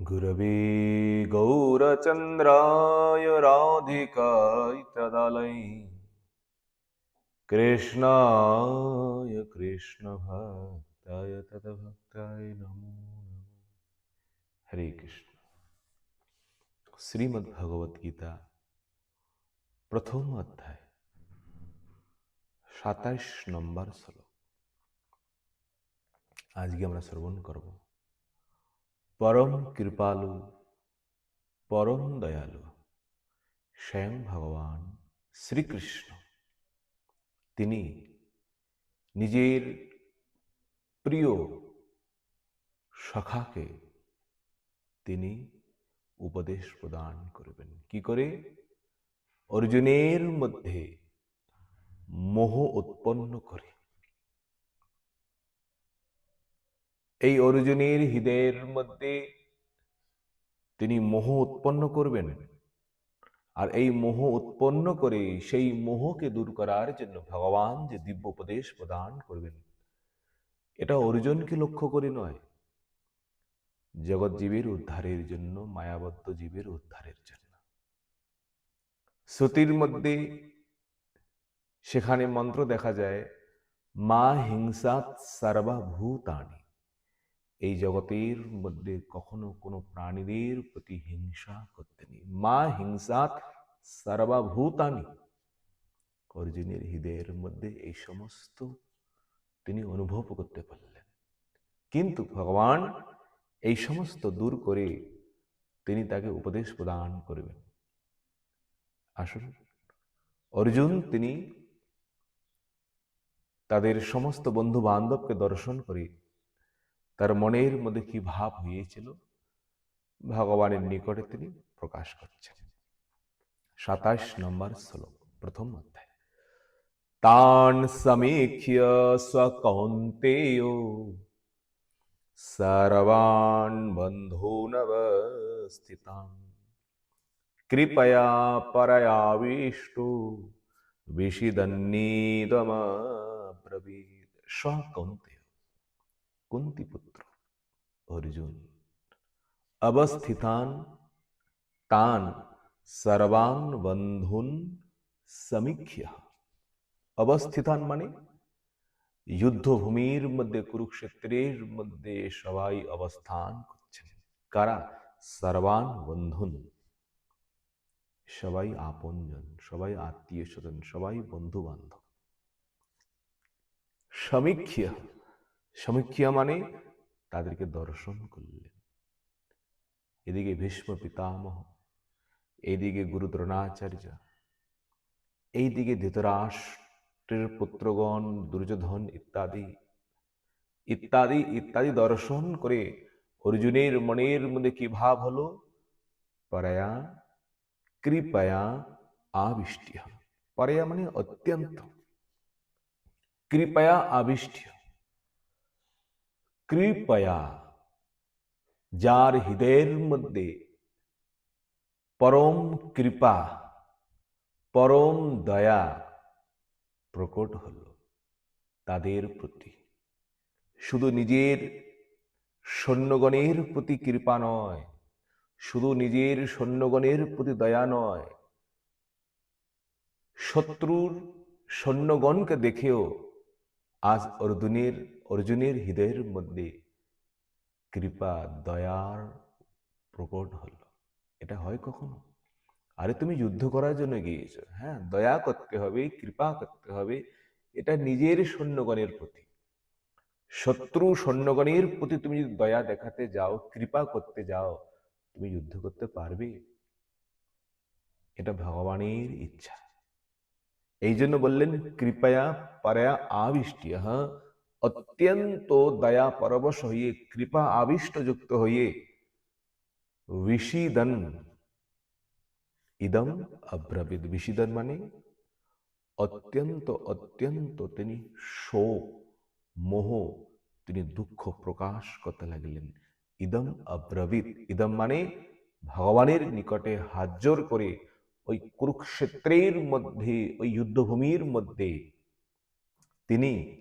गुरवे गौरचन्द्राय राधिकाय तदालय कृष्णाय कृष्णभक्ताय तद्भक्ताय नमो नमः হরে কৃষ্ণ শ্রীমদ্ ভগবত গীতা প্রথম অধ্যায় সাতাইশ নম্বর শ্লোক আজকে আমরা শ্রবণ করব পরম কৃপালু, পরম দয়ালু, স্বয়ং ভগবান শ্রীকৃষ্ণ। তিনি নিজের প্রিয় সখাকে তিনি উপদেশ প্রদান করবেন। কি করে? অর্জুনের মধ্যে মোহ উৎপন্ন করে। এই অর্জুনের হৃদয়ের মধ্যে তিনি মোহ উৎপন্ন করবেন। আর এই মোহ উৎপন্ন করে সেই মোহকে দূর করার জন্য ভগবান যে দিব্য উপদেশ প্রদান করবেন, এটা অর্জুনকে লক্ষ্য করে নয়। জগৎ জীবের উদ্ধারের জন্য, মায়াবদ্ধ জীবের উদ্ধারের জন্য। শ্রুতির মধ্যে সেখানে মন্ত্র দেখা যায়, মা হিংসাত সর্বভূতানি। এই জগতের মধ্যে কখনো কোনো প্রাণীদের প্রতি হিংসা করতে নেই। মা হিংসাত সর্বাভূতানি। অর্জুনের হৃদয়ের মধ্যে এই সমস্ত তিনি অনুভব করতে পারলেন। কিন্তু ভগবান এই সমস্ত দূর করে তিনি তাকে উপদেশ প্রদান করবেন। আসুন, অর্জুন তিনি তাদের সমস্ত বন্ধু বান্ধবকে দর্শন করে তার মনের মধ্যে কি ভাব হয়েছিল ভগবানের নিকটে তিনি প্রকাশ করছেন সাতাশ নম্বর শ্লোক প্রথম অধ্যায় তান সমীক্ষ্য স্বকৌন্তেয় सर्वान् बन्धूनवस्थितान् कृपया परयाविष्टु विषिदन्नीदमब्रवीत् स कौन्तेय কুন্তিপুত্র, অর্জুন। অবস্থিতান তান সর্বান বন্ধুন সমীক্ষা অবস্থিতান মানে যুদ্ধভূমির মধ্যে, কুরুক্ষেত্রের মধ্যে সবাই অবস্থান করছেন। কারা? সর্বান বন্ধুন। সবাই আপনজন, সবাই আত্মীয় স্বজন, সবাই বন্ধু বান্ধব সমীক্ষা সমীক্ষা মানে তাদেরকে দর্শন করলেন। এদিকে ভীষ্ম পিতামহ এইদিকে গুরু দ্রোণাচার্য এইদিকে ধৃতরাষ্ট্রের পুত্রগণ, দুর্যোধন ইত্যাদি ইত্যাদি ইত্যাদি দর্শন করে অর্জুনের মনের মধ্যে কি ভাব হলো? পরয়া, কৃপয়া আবিষ্টি পরয়া মানে অত্যন্ত। কৃপয়া আবিষ্টি কৃপয়া যার হৃদয়ের মধ্যে পরম কৃপা পরম দয়া প্রকট হল তাদের প্রতি। শুধু নিজের সৈন্যগণের প্রতি কৃপা নয়, শুধু নিজের সৈন্যগণের প্রতি দয়া নয়, শত্রুর সৈন্যগণকে দেখেও আজ অর্জুনের অর্জুনের হৃদয়ের মধ্যে কৃপা, দয়ার প্রকট হল। এটা হয় কখনো? আরে তুমি যুদ্ধ করার জন্য গিয়েছো। হ্যাঁ দয়া করতে হবে, কৃপা করতে হবে। এটা নিজের সৈন্যগণের প্রতি। শত্রু সৈন্যগণের প্রতি তুমি যদি দয়া দেখাতে যাও, কৃপা করতে যাও, তুমি যুদ্ধ করতে পারবে? এটা ভগবানের ইচ্ছা। এই জন্য বললেন, কৃপয়া পারয়া আবিষ্টি অত্যন্ত দয়া পরবশ হইয়ে কৃপা আবিষ্টযুক্ত হইয়ে বিষিদন, ইদম অব্রবিদ। বিষিদন মানে অত্যন্ত অত্যন্ত তিনি শোক মোহ, তিনি দুঃখ প্রকাশ করতে লাগলেন। ইদম অব্রবিদ। ইদম মানে ভগবানের নিকটে হাজর করে ওই কুরুক্ষেত্রের মধ্যে, ওই যুদ্ধভূমির মধ্যে তিনি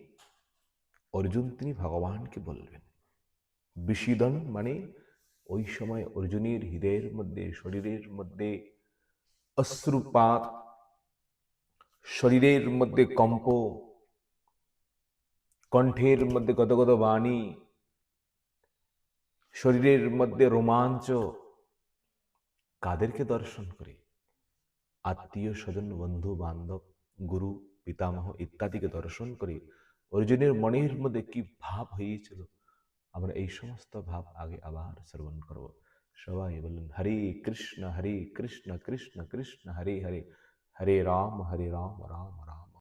অর্জুন, তিনি ভগবানকে বলবেন। বিষিদন মানে ওই সময় অর্জুনের হৃদয়ের মধ্যে, শরীরের মধ্যে অশ্রুপাত, শরীরের মধ্যে কম্প, কণ্ঠের মধ্যে গদগদ বাণী, শরীরের মধ্যে রোমাঞ্চ, কাদেরকে দর্শন করে? আত্মীয় স্বজন বন্ধু বান্ধব গুরু, পিতামহ ইত্যাদিকে দর্শন করে অর্জুনের মনের মধ্যে কি ভাব হয়েছিল? আমরা এই সমস্ত ভাব আগে আবার শ্রবণ করব। সবাই বললেন হরে কৃষ্ণ হরে কৃষ্ণ কৃষ্ণ কৃষ্ণ, হরে হরে হরে রাম হরে রাম রাম রাম।